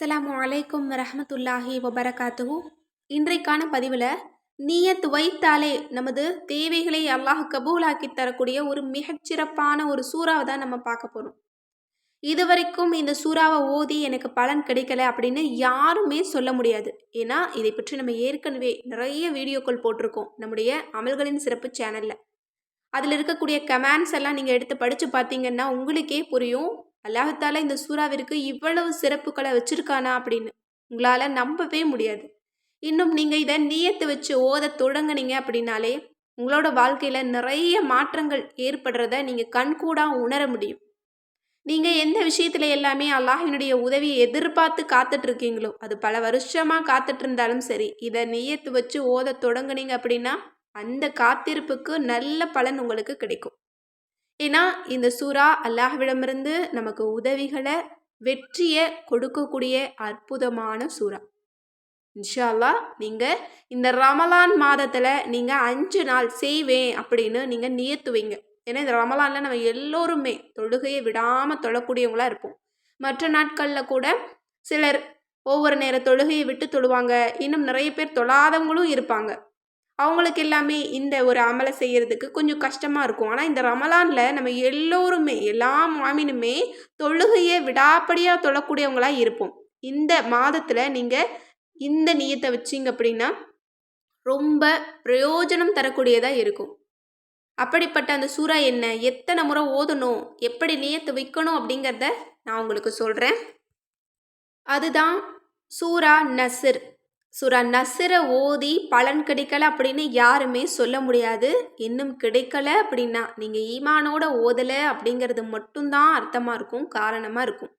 அஸ்லாம் அலைக்கும் ரஹமத்துல்லாஹி வபரகாத்துஹு. இன்றைக்கான பதிவில் நீயத் வைத்தாலே நமது தேவைகளை அல்லாஹ் கபூலாக்கி தரக்கூடிய ஒரு மிகச்சிறப்பான ஒரு சூறாவை தான் நம்ம பார்க்க போகிறோம் இது வரைக்கும் இந்த சூறாவை ஓதி எனக்கு பலன் கிடைக்கல அப்படின்னு யாருமே சொல்ல முடியாது. ஏன்னா இதை பற்றி நம்ம ஏற்கனவே நிறைய வீடியோக்கள் போட்டிருக்கோம் நம்முடைய அமல்களின் சிறப்பு சேனலில். அதில் இருக்கக்கூடிய கமெண்ட்ஸ் எல்லாம் நீங்கள் எடுத்து படித்து பார்த்தீங்கன்னா உங்களுக்கே புரியும். அல்லாஹத்தால இந்த சூறாவிற்கு இவ்வளவு சிறப்புகளை வச்சிருக்கானா அப்படின்னு உங்களால் நம்பவே முடியாது. இன்னும் நீங்கள் இதை நீயத்து வச்சு ஓத தொடங்குனீங்க அப்படின்னாலே உங்களோட வாழ்க்கையில் நிறைய மாற்றங்கள் ஏற்படுறத நீங்கள் கண்கூடாக உணர முடியும். நீங்கள் எந்த விஷயத்தில் எல்லாமே அல்லாஹினுடைய உதவியை எதிர்பார்த்து காத்துட்ருக்கீங்களோ அது பல வருஷமாக காத்துட்ருந்தாலும் சரி இதை நீயத்து வச்சு ஓத தொடங்குனீங்க அப்படின்னா அந்த காத்திருப்புக்கு நல்ல பலன் உங்களுக்கு கிடைக்கும். ஏன்னா இந்த சூறா அல்லாஹ்விடமிருந்து நமக்கு உதவிகளை வெற்றியை கொடுக்கக்கூடிய அற்புதமான சூறா. இன்ஷால்லா அல்லாஹ் நீங்கள் இந்த ரமலான் மாதத்தில் நீங்கள் அஞ்சு நாள் செய்வேன் அப்படின்னு நீங்கள் நியத்துவீங்க ஏன்னா இந்த ரமலானில் நம்ம எல்லோருமே தொழுகையை விடாமல் தொழக்கூடியவங்களாக இருப்போம். மற்ற நாட்களில் கூட சிலர் ஒவ்வொரு நேர தொழுகையை விட்டு தொழுவாங்க. இன்னும் நிறைய பேர் தொழாதவங்களும் இருப்பாங்க. அவங்களுக்கு எல்லாமே இந்த ஒரு அமலை செய்கிறதுக்கு கொஞ்சம் கஷ்டமாக இருக்கும். ஆனால் இந்த ரமலானில் நம்ம எல்லோருமே எல்லா மாமினுமே தொழுகையை விடாப்படியாக தொழக்கூடியவங்களாக இருப்போம். இந்த மாதத்தில் நீங்கள் இந்த நீயத்தை வச்சிங்க அப்படின்னா ரொம்ப பிரயோஜனம் தரக்கூடியதாக இருக்கும். அப்படிப்பட்ட அந்த சூறா என்ன எத்தனை முறை ஓதணும் எப்படி நீயத்தை வைக்கணும் அப்படிங்கிறத நான் உங்களுக்கு சொல்கிறேன் அதுதான் சூரா நசிர் சுரா நசுரை ஓதி பலன் கிடைக்கல அப்படின்னு யாருமே சொல்ல முடியாது. இன்னும் கிடைக்கல அப்படின்னா நீங்கள் ஈமானோட ஓதலை அப்படிங்கிறது மட்டும்தான் அர்த்தமாக இருக்கும் காரணமாக இருக்கும்.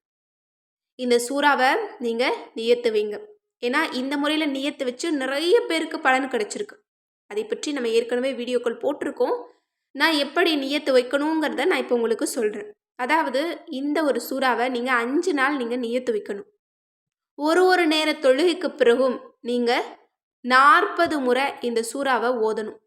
இந்த சூறாவை நீங்கள் நியத்து வைங்க ஏன்னா இந்த முறையில் நியத்து வச்சு நிறைய பேருக்கு பலன் கிடைச்சிருக்கு. அதை பற்றி நம்ம ஏற்கனவே வீடியோக்கள் போட்டிருக்கோம். நான் எப்படி நியத்து வைக்கணுங்கிறத நான் இப்போ உங்களுக்கு சொல்கிறேன் அதாவது இந்த ஒரு சூறாவை நீங்கள் அஞ்சு நாள் நீங்கள் நியத்து வைக்கணும். ஒரு ஒரு நேர தொழுகைக்கு பிறகும் நீங்கள் நாற்பது முறை இந்த சூறாவை ஓதணும்.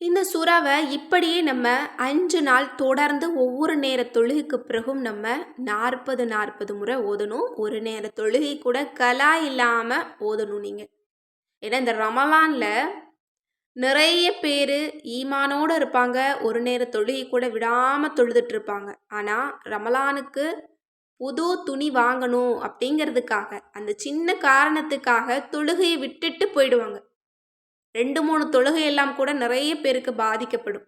இந்த சூறாவை இப்படியே நம்ம அஞ்சு நாள் தொடர்ந்து ஒவ்வொரு நேர தொழுகைக்கு பிறகும் நம்ம நாற்பது நாற்பது முறை ஓதணும். ஒரு நேர தொழுகை கூட கலா இல்லாமல் ஓதணும் நீங்கள் ஏன்னா இந்த ரமலானில் நிறைய பேர் ஈமானோடு இருப்பாங்க. ஒரு நேர தொழுகை கூட விடாமல் தொழுதுட்டு இருப்பாங்க. ஆனால் ரமலானுக்கு புது துணி வாங்கணும் அப்படிங்கிறதுக்காக அந்த சின்ன காரணத்துக்காக தொழுகையை விட்டுட்டு போயிடுவாங்க. ரெண்டு மூணு தொழுகை எல்லாம் கூட நிறைய பேருக்கு பாதிக்கப்படும்.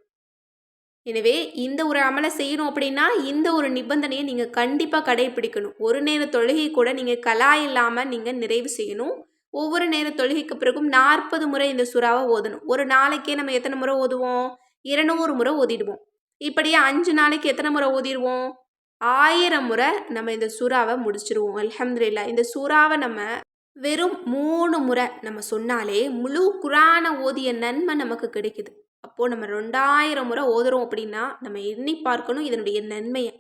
எனவே இந்த ஒரு அமலை செய்யணும் அப்படின்னா இந்த ஒரு நிபந்தனையை நீங்கள் கண்டிப்பாக கடைபிடிக்கணும் ஒரு நேர தொழுகை கூட நீங்கள் கலா இல்லாமல் நீங்கள் நிறைவு செய்யணும். ஒவ்வொரு நேர தொழுகைக்கு பிறகும் நாற்பது முறை இந்த சுறாவை ஓதணும். ஒரு நாளைக்கே நம்ம எத்தனை முறை ஓதுவோம்? இருநூறு முறை ஓதிடுவோம். இப்படியே அஞ்சு நாளைக்கு எத்தனை முறை ஓதிடுவோம்? ஆயிரம் முறை நம்ம இந்த சூறாவை முடிச்சிருவோம். அலமதுல்லா இந்த சூறாவை நம்ம வெறும் மூணு முறை நம்ம சொன்னாலே முழு குரான ஓதிய நன்மை நமக்கு கிடைக்குது. அப்போது நம்ம ரெண்டாயிரம் முறை ஓதுறோம் அப்படின்னா நம்ம எண்ணி பார்க்கணும் இதனுடைய நன்மையை.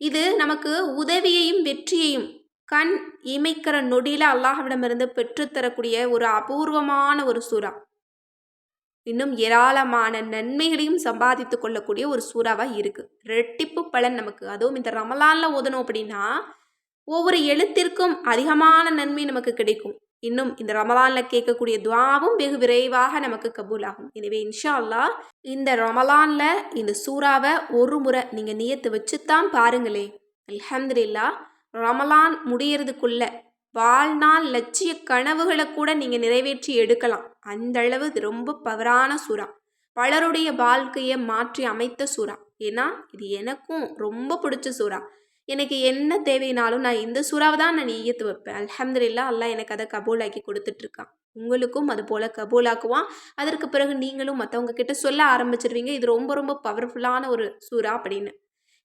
இது நமக்கு உதவியையும் வெற்றியையும் கண் இமைக்கிற நொடியில் அல்லாஹ்விடமிருந்து பெற்றுத்தரக்கூடிய ஒரு அபூர்வமான ஒரு சூறா. இன்னும் ஏராளமான நன்மைகளையும் சம்பாதித்து கொள்ளக்கூடிய ஒரு சூறாவாக இருக்குது ரெட்டிப்பு பலன் நமக்கு. அதுவும் இந்த ரமலானில் ஓதணும் அப்படின்னா ஒவ்வொரு எழுத்திற்கும் அதிகமான நன்மை நமக்கு கிடைக்கும். இன்னும் இந்த ரமலானில் கேட்கக்கூடிய துவாவும் வெகு விரைவாக நமக்கு கபூலாகும். எனவே இன்ஷா அல்லா இந்த ரமலானில் இந்த சூறாவை ஒரு முறை நீங்கள் நியத்து வச்சுத்தான் பாருங்களே அலமதுல்லா ரமலான் முடியறதுக்குள்ள வாழ்நாள் லட்சிய கனவுகளை கூட நீங்கள் நிறைவேற்றி எடுக்கலாம். அந்த அளவு இது ரொம்ப பவரான சுறா. பலருடைய வாழ்க்கையை மாற்றி அமைத்த சுறா. ஏன்னா இது எனக்கும் ரொம்ப பிடிச்ச சுறா. எனக்கு என்ன தேவைனாலும் நான் இந்த சூறாவை தான் நான் ஈயத்து வைப்பேன். அலமதுல்லா அல்லா எனக்கு அதை கபூலாக்கி கொடுத்துட்ருக்கான். உங்களுக்கும் அது போல் கபூலாக்குவான். அதற்கு பிறகு நீங்களும் மற்றவங்க கிட்ட சொல்ல ஆரம்பிச்சிருவீங்க. இது ரொம்ப ரொம்ப பவர்ஃபுல்லான ஒரு சூறா அப்படின்னு.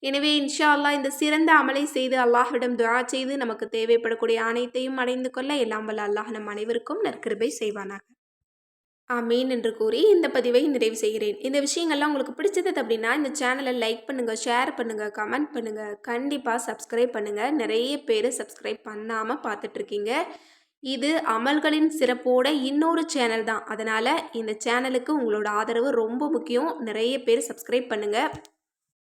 எனவே இன்ஷா அல்லா இந்த சிறந்த அமலை செய்து அல்லாஹ்விடம் துரா செய்து நமக்கு தேவைப்படக்கூடிய அனைத்தையும் அடைந்து கொள்ள எல்லாம் வல்ல அல்லாஹ் நம் அனைவருக்கும் நற்கிருபை செய்வானாக. ஆமீன் என்று கூறி இந்த பதிவை நிறைவு செய்கிறேன். இந்த விஷயங்கள்லாம் உங்களுக்கு பிடிச்சது அப்படின்னா இந்த சேனலை லைக் பண்ணுங்கள் ஷேர் பண்ணுங்கள் கமெண்ட் பண்ணுங்கள் கண்டிப்பாக சப்ஸ்கிரைப் பண்ணுங்கள் நிறைய பேர் சப்ஸ்கிரைப் பண்ணாமல் பார்த்துட்ருக்கீங்க. இது அமல்களின் சிறப்போட இன்னொரு சேனல் தான். அதனால் இந்த சேனலுக்கு உங்களோட ஆதரவு ரொம்ப முக்கியம். நிறைய பேர் சப்ஸ்கிரைப் பண்ணுங்கள்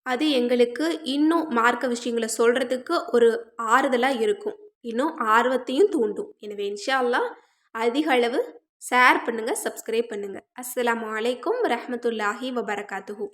அது எங்களுக்கு இன்னும் மார்க்க விஷயங்களை சொல்கிறதுக்கு ஒரு ஆறுதலாக இருக்கும். இன்னும் ஆர்வத்தையும் தூண்டும். எனவே இன்ஷா அல்லாஹ் அதிக அளவு ஷேர் பண்ணுங்கள் சப்ஸ்கிரைப் பண்ணுங்கள் அஸ்லாம் வலைக்கம் வரஹ்மத்துல்லாஹி வபரகாத்துஹூ.